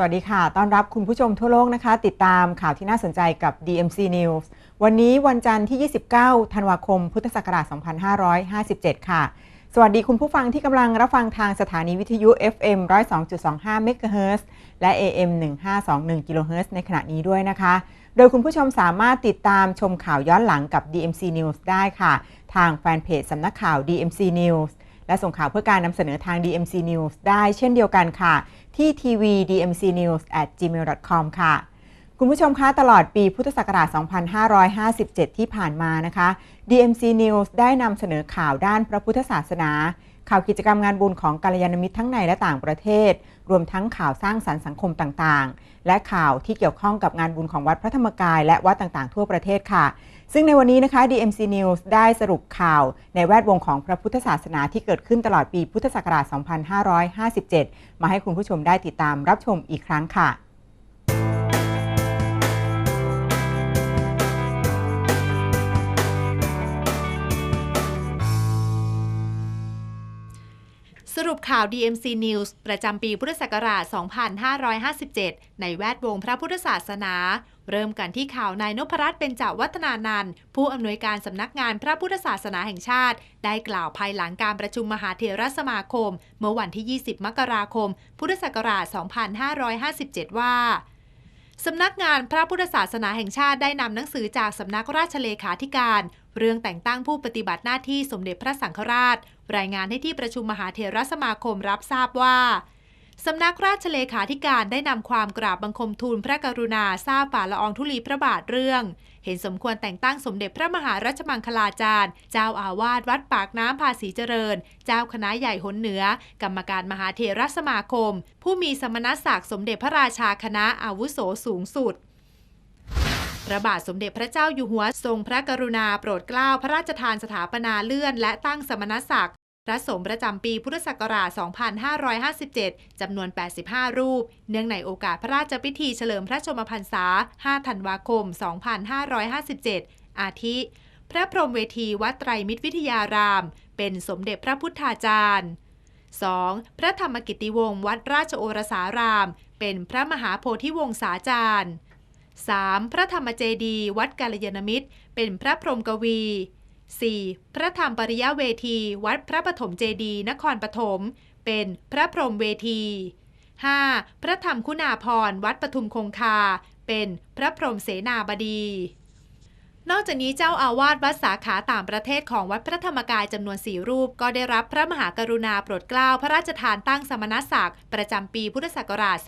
สวัสดีค่ะ ต้อนรับคุณผู้ชมทั่วโลกนะคะ ติดตามข่าวที่น่าสนใจกับ DMC News วันนี้วันจันทร์ที่ 29 ธันวาคม พุทธศักราช 2557 ค่ะ สวัสดีคุณผู้ฟังที่กำลังรับฟังทางสถานีวิทยุ FM 102.25 MHz และ AM 1521 kHz ในขณะนี้ด้วยนะคะ โดยคุณผู้ชมสามารถติดตามชมข่าวย้อนหลังกับ DMC News ได้ค่ะ ทางแฟนเพจสำนักข่าว DMC News และส่งข่าวเพื่อการนำเสนอทาง DMC News ได้เช่นเดียวกันค่ะ ที่ทีวี dmc news at gmail com ค่ะ คุณผู้ชมคะตลอดปีพุทธศักราช 2557 ที่ผ่านมานะคะ DMC News ได้นำเสนอข่าวด้านพระพุทธศาสนา ข่าวกิจกรรมงานบุญของกัลยาณมิตรทั้งในและต่างประเทศ รวมทั้งข่าวสร้างสรรค์สังคมต่างๆ และข่าวที่เกี่ยวข้องกับงานบุญของวัดพระธรรมกาย และวัดต่างๆ ทั่วประเทศค่ะ ซึ่งในวันนี้นะคะ DMC News ได้สรุปข่าวในแวดวงของพระพุทธศาสนาที่เกิดขึ้นตลอดปีพุทธศักราช 2557 มาให้คุณผู้ชมได้ติดตามรับชมอีกครั้งค่ะ สรุปข่าว DMC News ประจำปีพุทธศักราช 2557 ในแวดวงพระพุทธศาสนา เริ่มกันที่ข่าวนายนพรัตน์เป็นจาวัฒนานันท์ผู้อำนวยการสำนักงานพระพุทธศาสนาแห่งชาติ ได้กล่าวภายหลังการประชุมมหาเถรสมาคม เมื่อวันที่ 20 มกราคม พุทธศักราช 2557 ว่าสำนักงานพระพุทธศาสนาแห่งชาติได้นำหนังสือจากสำนักราชเลขาธิการ เรื่องแต่งตั้งผู้ปฏิบัติหน้าที่สมเด็จพระสังฆราช รายงานให้ที่ประชุมมหาเถรสมาคมรับทราบว่าสำนักราชเลขาธิการได้นำความกราบบังคมทูลพระกรุณาทราบฝ่าละอองธุลีพระบาทเรื่อง เห็นสมควรแต่งตั้งสมเด็จพระมหารัชมังคลาจารย์ เจ้าอาวาสวัดปากน้ำภาษีเจริญ เจ้าคณะใหญ่หนเหนือ กรรมการมหาเถรสมาคม ผู้มีสมณศักดิ์สมเด็จพระราชาคณะอาวุโสสูงสุด พระบาทสมเด็จพระเจ้าอยู่หัวทรงพระกรุณาโปรดเกล้าพระราชทานสถาปนาเลื่อน และตั้งสมณศักดิ์พระสงฆ์ประจำปีพุทธศักราช 2557 จำนวน 85 รูป เนื่องในโอกาสพระราชพิธีเฉลิมพระชมพรรษา 5 ธันวาคม 2557 อาทิ พระพรหมเวทีวัดไตรมิตรวิทยาราม เป็นสมเด็จพระพุทธาจารย์ 2. พระธรรมกิติวงศ์วัดราชโอรสาราม เป็นพระมหาโพธิวงศาจารย์ 3. พระธรรมเจดีวัดกาลยานมิตร เป็นพระพรหมกวี 4. พระธรรมปริยเวที วัดพระปฐมเจดี นครปฐม เป็นพระพรหมเวที 5. พระธรรมคุณาพรวัดปทุมคงคา เป็นพระพรหมเสนาบดี นอกจากนี้เจ้าอาวาสวัดสาขาต่างประเทศของวัดพระธรรมกายจำนวนสี่รูป ก็ได้รับพระมหากรุณาโปรดเกล้าพระราชทานตั้งสมณศักดิ์ประจำปีพุทธศักราช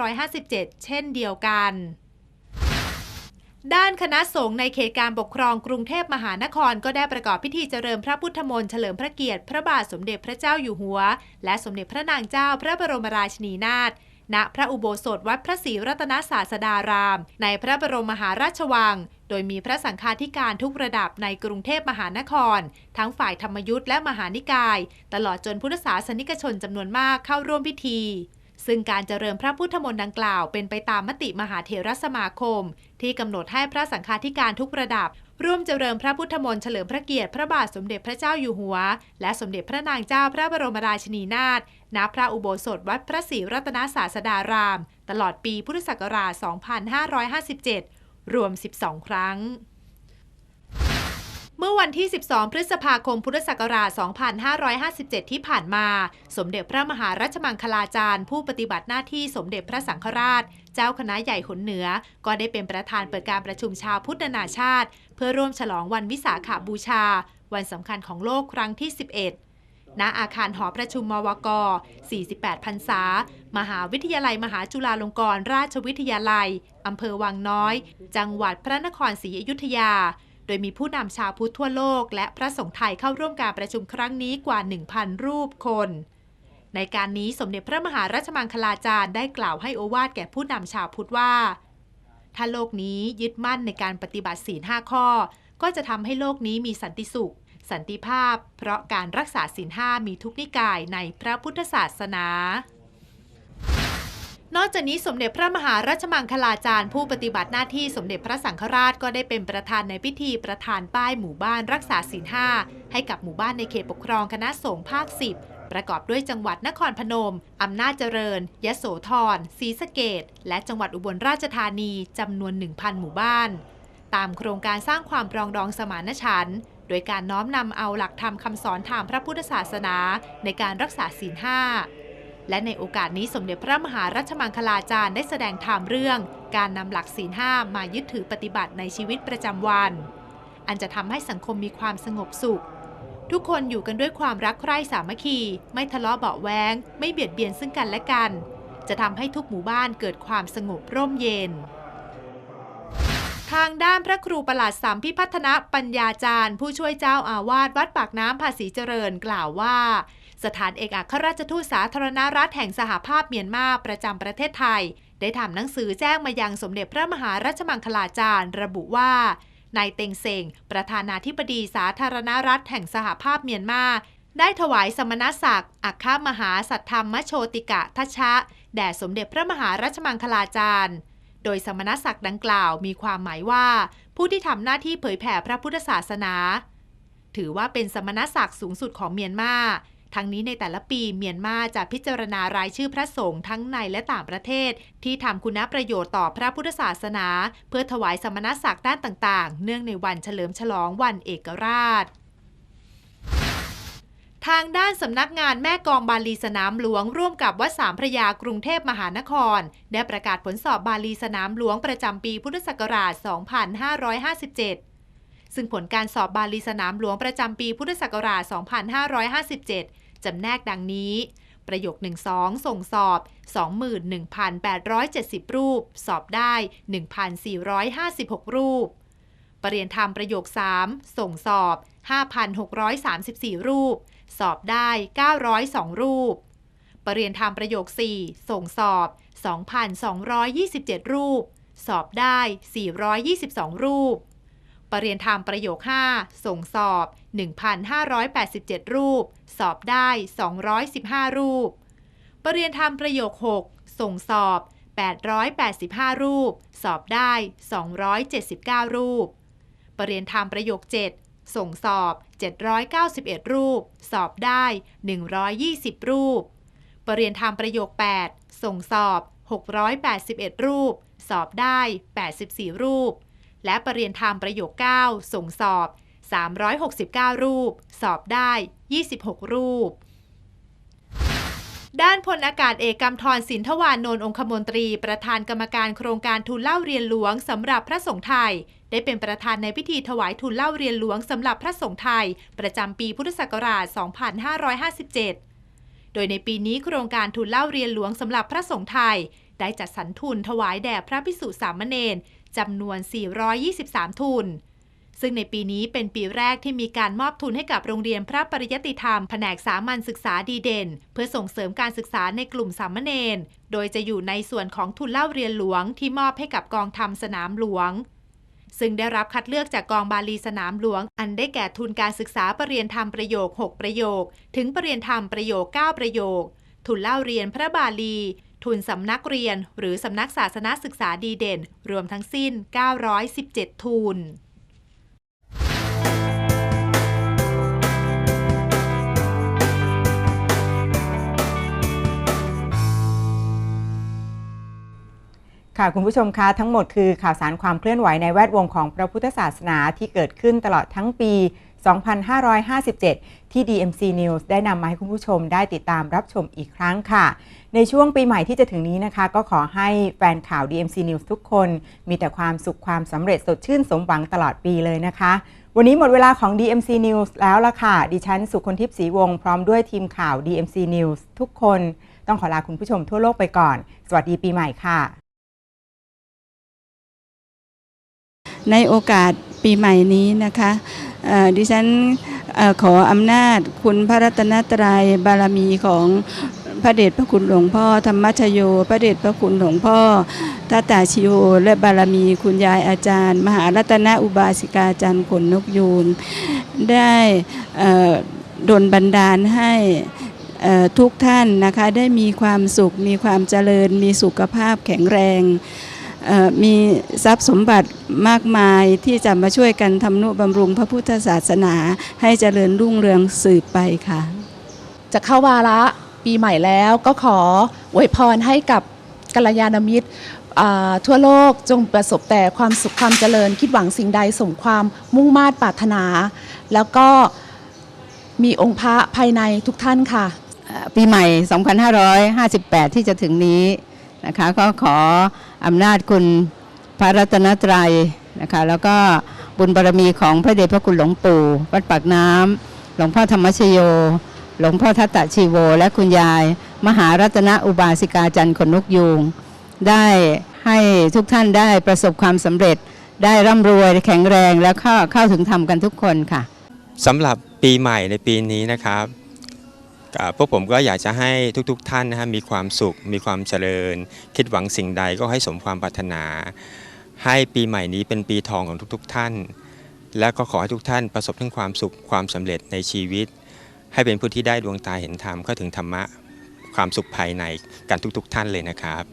2557 เช่นเดียวกัน ด้านคณะสงฆ์ในเขตการปกครองกรุงเทพมหานครก็ได้ประกอบพิธีเจริญพระพุทธมนต์เฉลิมพระเกียรติพระบาทสมเด็จพระเจ้าอยู่หัว และสมเด็จพระนางเจ้าพระบรมราชินีนาถณพระอุโบสถวัดพระศรีรัตนศาสดาราม ในพระบรมมหาราชวัง โดยมีพระสังฆาธิการทุกระดับในกรุงเทพมหานคร ทั้งฝ่ายธรรมยุทธ์และมหานิกาย ตลอดจนพุทธศาสนิกชนจำนวนมากเข้าร่วมพิธี ซึ่งการเจริญพระพุทธมนต์ดังกล่าวเป็นไปตามมติมหาเถรสมาคม ที่กำหนดให้พระสังฆาธิการทุกระดับ ร่วมเจริญพระพุทธมนต์เฉลิมพระเกียรติพระบาทสมเด็จพระเจ้าอยู่หัว และสมเด็จพระนางเจ้าพระบรมราชินีนาถณพระอุโบสถวัดพระศรีรัตนศาสดาราม ตลอดปีพุทธศักราช 2557 รวม 12 ครั้ง เมื่อวันที่ 12 พฤษภาคม พุทธศักราช 2557 ที่ผ่านมา สมเด็จพระมหารัชมังคลาจารย์ ผู้ปฏิบัติหน้าที่สมเด็จพระสังฆราช เจ้าคณะใหญ่หนเหนือ ก็ได้เป็นประธานเปิดการประชุมชาวพุทธนานาชาติ เพื่อร่วมฉลองวันวิสาขาบูชา วันสำคัญของโลกครั้งที่ 11ณอาคารหอประชุมมวก 48พรรษา มหาวิทยาลัยมหาจุฬาลงกรณราชวิทยาลัย อำเภอวังน้อย จังหวัดพระนครศรีอยุธยา โดยมีผู้นำชาวพุทธทั่วโลก และพระสงฆ์ไทยเข้าร่วมการประชุมครั้งนี้กว่า 1,000 รูปคน ในการนี้สมเด็จพระมหารัชมังคลาจารย์ได้กล่าวให้โอวาทแก่ผู้นำชาวพุทธว่า ถ้าโลกนี้ยึดมั่นในการปฏิบัติศีลห้าข้อ ก็จะทำให้โลกนี้มีสันติสุข สันติภาพ เพราะการรักษาศีลห้ามีทุกนิกายในพระพุทธศาสนา นอกจากนี้สมเด็จพระมหารัชมังคลาจารย์ผู้ปฏิบัติหน้าที่สมเด็จพระสังฆราชก็ได้เป็นประธานในพิธีประธานป้ายหมู่บ้านรักษาศีลห้าให้กับหมู่บ้านในเขตปกครองคณะสงฆ์ภาค 10 ประกอบด้วยจังหวัดนครพนม อำนาจเจริญ ยโสธรศรีสะเกดและจังหวัดอุบลราชธานีจำนวน 1,000 หมู่บ้าน ตามโครงการสร้างความปรองดองสมานฉันท์โดยการน้อมนำเอาหลักธรรมคำสอนทางพระพุทธศาสนา ในการรักษาศีลห้า และในโอกาสนี้สมเด็จพระมหารัชมังคลาจารย์ได้แสดงธรรมเรื่อง การนำหลักศีลห้ามายึดถือปฏิบัติในชีวิตประจำวัน อันจะทำให้สังคมมีความสงบสุข ทุกคนอยู่กันด้วยความรักใคร่สามัคคี ไม่ทะเลาะเบาแวงไม่เบียดเบียนซึ่งกันและกัน จะทำให้ทุกหมู่บ้านเกิดความสงบร่มเย็นทางด้านพระครูประหลัดสามพิพัฒนปัญญาจารย์ ผู้ช่วยเจ้าอาวาสวัดปากน้ำภาษีเจริญกล่าวว่า สถานเอกอัครราชทูตสาธารณรัฐแห่งสหภาพเมียนมาประจำประเทศไทย ได้ทำหนังสือแจ้งมายังสมเด็จพระมหารัชมังคลาจารย์ ระบุว่านายเต็งเซงประธานาธิบดีสาธารณรัฐแห่งสหภาพเมียนมา ได้ถวายสมณศักดิ์อัครมหาสัทธรรมโชติกะทัชชะ แด่สมเด็จพระมหารัชมังคลาจารย์ โดยสมณศักดิ์ดังกล่าวมีความหมายว่า ผู้ที่ทำหน้าที่เผยแผ่พระพุทธศาสนา ถือว่าเป็นสมณศักดิ์สูงสุดของเมียนมา ทั้งนี้ในแต่ละปีเมียนมาจะพิจารณารายชื่อพระสงฆ์ทั้งในและต่างประเทศ ที่ทำคุณประโยชน์ต่อพระพุทธศาสนา เพื่อถวายสมณศักดิ์ด้านต่างๆ เนื่องในวันเฉลิมฉลองวันเอกราชทางด้านสำนักงานแม่กองบาลีสนามหลวง ร่วมกับวัดสามพระยากรุงเทพมหานคร ได้ประกาศผลสอบบาลีสนามหลวงประจำปีพุทธศักราช 2557 ซึ่งผลการสอบบาลีสนามหลวงประจำปีพุทธศักราช 2557 จำแนกดังนี้ ประโยค 1-2 ส่งสอบ 21,870 รูป สอบได้ 1,456 รูป ประเรียนธรรมประโยค 3 ส่งสอบ 5,634 รูป สอบได้ 902 รูป ประเรียนธรรมประโยค 4 ส่งสอบ 2,227 รูป สอบได้ 422 รูป ประเรียนธรรมประโยค 5 ส่งสอบ 1,587 รูป สอบได้ 215 รูป ประเรียนธรรมประโยค 6 ส่งสอบ 885 รูป สอบได้ 279 รูป ประเรียนธรรมประโยค 7 ส่งสอบ 791 รูป สอบได้ 120 รูป ประเรียนธรรมประโยค 8 ส่งสอบ 681 รูป สอบได้ 84 รูป และประเรียนธรรมประโยค 9 ส่งสอบ 369 รูป สอบได้ 26 รูปด้านพลอากาศเอกกำธรสินทวานนท์องคมนตรี ประธานกรรมการโครงการทุนเล่าเรียนหลวงสำหรับพระสงฆ์ไทย ได้เป็นประธานในพิธีถวายทุนเล่าเรียนหลวงสำหรับพระสงฆ์ไทย ประจำปีพุทธศักราช 2557 โดยในปีนี้โครงการทุนเล่าเรียนหลวงสำหรับพระสงฆ์ไทย ได้จัดสรรทุนถวายแด่พระภิกษุสามเณร จำนวน 423 ทุน ซึ่งในปีนี้เป็นปีแรกที่มีการมอบทุนให้กับโรงเรียนพระปริยติธรรม แผนกสามัญศึกษาดีเด่น เพื่อส่งเสริมการศึกษาในกลุ่มสามเณร โดยจะอยู่ในส่วนของทุนเล่าเรียนหลวงที่มอบให้กับกองธรรมสนามหลวงซึ่งได้รับคัดเลือกจากกองบาลีสนามหลวง อันได้แก่ทุนการศึกษาปรรียนธรรมประโยค 6 ประโยค ถึงปรรียนธรรมประโยค 9 ประโยค ทุนเล่าเรียนพระบาลี ทุนสำนักเรียน หรือสำนักศาสนาศึกษาดีเด่น รวมทั้งสิ้น 917 ทุนค่ะคุณผู้ชมคะทั้งหมดคือข่าวสารความเคลื่อนไหวในแวดวงของพระพุทธศาสนาที่เกิดขึ้นตลอดทั้งปี 2557 ที่ DMC News ได้นำมาให้คุณผู้ชมได้ติดตามรับชมอีกครั้งค่ะ ในช่วงปีใหม่ที่จะถึงนี้นะคะ ก็ขอให้แฟนข่าว DMC News ทุกคน มีแต่ความสุขความสำเร็จสดชื่นสมหวังตลอดปีเลยนะคะ วันนี้หมดเวลาของ DMC News แล้วละค่ะ ดิฉันสุคนทิพย์ศรีวงศ์พร้อมด้วยทีมข่าว DMC News ทุกคน ต้องขอลาคุณผู้ชมทั่วโลกไปก่อน สวัสดีปีใหม่ค่ะในโอกาสปีใหม่นี้นะคะ ดิฉันอขออำนาจคุณพระรัตนตรัยบารมีของพระเดชพระคุณหลวงพ่อธรรมชโย พระเดชพระคุณหลวงพ่อทัตาชิโอและบารมีคุณยายอาจารย์ มหารัตนอุบาสิกาจารย์ขนนกยูงได้ดลบันดาลให้ทุกท่านนะคะได้มีความสุข มีความเจริญ มีสุขภาพแข็งแรง มีทรัพย์สมบัติมากมายที่จะมาช่วยกันทำนุบำรุงพระพุทธศาสนา ให้เจริญรุ่งเรืองสืบไปค่ะ จะเข้าวาระปีใหม่แล้วก็ขออวยพรให้กับกัลยาณมิตรอ่าทั่วโลกจงประสบแต่ความสุขความเจริญคิดหวังสิ่งใดสมความมุ่งมา่ปรารถนา แล้วก็มีองค์พระภายในทุกท่านค่ะเอ่อปีใหม่ 2558 ที่จะถึงนี้นะคะก็ขอ อำนาจคุณพระรัตนตรัยนะคะแล้วก็บุญบารมีของพระเดชพระคุณหลวงปู่วัดปากน้ำหลวงพ่อธรรมชโย หลวงพ่อทัตตะชีโว และคุณยาย มหารัตนอุบาสิกาจันทร์ขนนกยูงได้ให้ทุกท่านได้ประสบความสำเร็จ ได้ร่ำรวยแข็งแรงแล้วเข้าเข้าถึงธรรมกันทุกคนค่ะสำหรับปีใหม่ในปีนี้นะครับ พวกผมก็อยากจะให้ทุกๆทท่านนะฮะมีความสุข มีความเจริญ คิดหวังสิ่งใดก็ให้สมความปรารถนา ให้ปีใหม่นี้เป็นปีทองของทุกๆ ท่าน และก็ขอให้ทุกท่านประสบทั้งความสุขความสำเร็จในชีวิต ให้เป็นผู้ที่ได้ดวงตาเห็นธรรมเข้าถึงธรรมะความสุขภายในกันทุก ๆ ท่านเลยนะครับ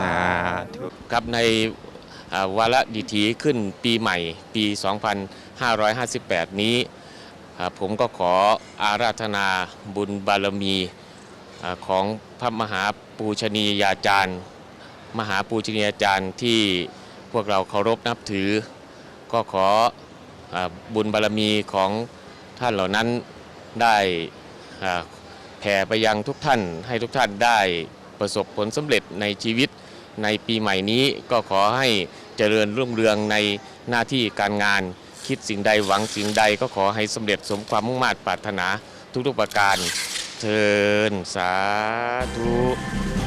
สาธุครับในอ่าวาระดิถีขึ้นปีใหม่ปี 2558 นี้อ่า ผมก็ขออาราธนาบุญบารมีของพระมหาปูชนียาจารย์ มหาปูชนียาจารย์ที่พวกเราเคารพนับถือ ก็ขออบุญบารมีของท่านเหล่านั้นได้แผ่ไปยังทุกท่านให้ทุกท่านได้ประสบผลสำเร็จในชีวิตในปีใหม่นี้ก็ขอให้เจริญรุ่งเรืองในหน้าที่การงาน คิดสิ่งใดหวังสิ่งใดก็ขอให้สำเร็จสมความมุ่งมา่ปรารถนาทุกๆประการเทินสาธุ